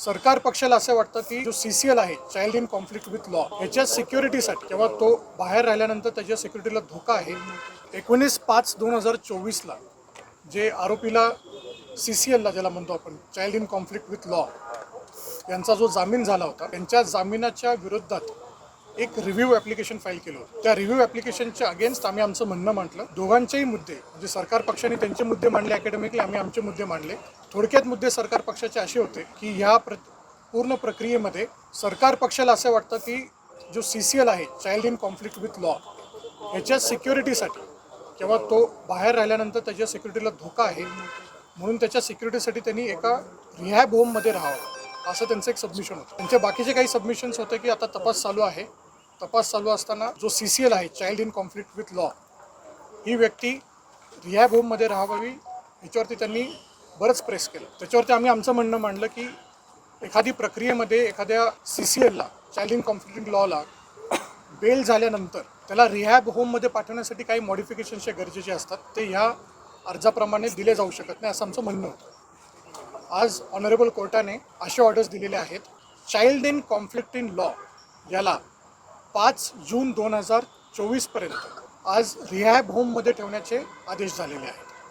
सरकार पक्षाला असं वाटतं की जो सी सी एल आहे child in conflict with law याच्या सिक्युरिटीसाठी किंवा तो बाहेर राहिल्यानंतर त्याच्या सिक्युरिटीला धोका आहे. एकोणीस पाच दोन हजार चोवीसला जे आरोपीला सी सी एलला ज्याला म्हणतो आपण child in conflict with law यांचा जो जामीन झाला होता त्यांच्या जामिनाच्या विरोधात एक रिव्ह्यू ॲप्लिकेशन फाईल केलं होतं. त्या रिव्ह्यू ॲप्लिकेशनच्या अगेन्स्ट आम्ही आमचं म्हणणं म्हटलं. दोघांचेही मुद्दे म्हणजे सरकार पक्षाने त्यांचे मुद्दे मांडले अकॅडमिकली आम्ही आमचे मुद्दे मांडले. थोडक्यात मुद्दे सरकार पक्षाचे असे होते की ह्या प्र पूर्ण प्रक्रियेमध्ये सरकार पक्षाला असं वाटतं की जो सी सी एल आहे child in conflict with law ह्याच्या सिक्युरिटीसाठी किंवा तो बाहेर राहिल्यानंतर त्याच्या सिक्युरिटीला धोका आहे म्हणून त्याच्या सिक्युरिटीसाठी त्यांनी एका रिहॅब होममध्ये राहावं. असं त्यांचं एक सबमिशन होतं. त्यांचे बाकीचे काही सबमिशन्स होते की आता तपास चालू आहे. तपास चालू असताना जो सी सी एल आहे child in conflict with law ही व्यक्ती रिहॅब होममध्ये राहावी ह्याच्यावरती त्यांनी बरंच प्रेस केलं. त्याच्यावरती आम्ही आमचं म्हणणं मांडलं की एखादी प्रक्रियेमध्ये एखाद्या सी सी एलला चाइल्ड इन कॉन्फ्लिक्ट लॉला बेल झाल्यानंतर त्याला रिहॅब होममध्ये पाठवण्यासाठी काही मॉडिफिकेशन्स जे गरजेचे असतात ते ह्या अर्जाप्रमाणे दिले जाऊ शकत नाही असं आमचं म्हणणं होतं. आज ऑनरेबल कोर्टाने असे ऑर्डर्स दिलेले आहेत. Child in conflict in law याला पाच जून दोन हजार चोवीसपर्यंत आज रिहॅब होममध्ये ठेवण्याचे आदेश झालेले आहेत.